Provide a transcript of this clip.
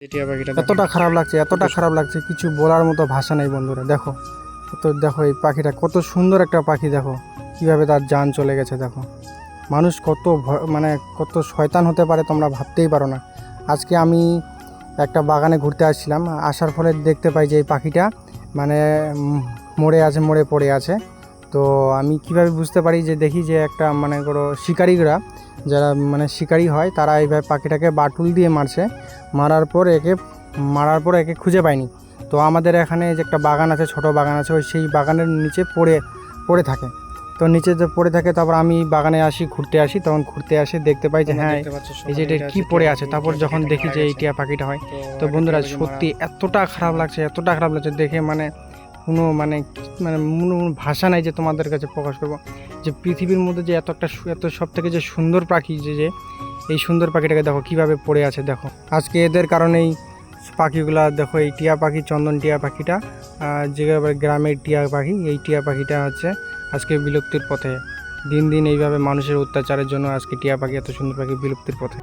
এতটা খারাপ লাগছে এতটা খারাপ লাগছে কিছু বলার মতো ভাষা নেই বন্ধুরা দেখো। তো দেখো এই পাখিটা কত সুন্দর একটা পাখি দেখো। কীভাবে তার জান চলে গেছে দেখো। মানুষ কত মানে কত শয়তান হতে পারে তোমরা ভাবতেই পারো না। আজকে আমি একটা বাগানে ঘুরতে আসছিলাম আসার ফলে দেখতে পাই যে এই পাখিটা মানে মরে আছে মরে পড়ে আছে। তো আমি কীভাবে বুঝতে পারি যে দেখি যে একটা মানে করো শিকারীরা যারা মানে শিকারি হয় তারা এইভাবে পাখিটাকে বাটুল দিয়ে মারছে। মারার পর একে মারার পর একে খুঁজে পায়নি। তো আমাদের এখানে যে একটা বাগান আছে ছোট বাগান আছে ওই সেই বাগানের নিচে পড়ে পড়ে থাকে। তো নিচে যে পড়ে থাকে তারপর আমি বাগানে আসি ঘুরতে আসি। তখন ঘুরতে আসি দেখতে পাই যে হ্যাঁ এই যে এটা কি পড়ে আছে। তারপর যখন দেখি যে এই টিয়া পাখিটা হয় তো বন্ধুরা সত্যি এতটা খারাপ লাগছে এতটা খারাপ লাগছে দেখে মানে কোনো মানে মানে কোনো ভাষা নাই যে তোমাদের কাছে প্রকাশ করব। যে পৃথিবীর মধ্যে যে এত একটা এত সব থেকে যে সুন্দর পাখি যে যে এই সুন্দর পাখিটাকে দেখো কীভাবে পড়ে আছে দেখো। আজকে এদের কারণেই পাখিগুলা দেখো এই টিয়া পাখি, চন্দন টিয়া পাখিটা যে গ্রামের টিয়া পাখি, এই টিয়া পাখিটা হচ্ছে আজকে বিলুপ্তির পথে। দিন দিন এইভাবে মানুষের অত্যাচারের জন্য আজকে টিয়া পাখি এত সুন্দর পাখি বিলুপ্তির পথে।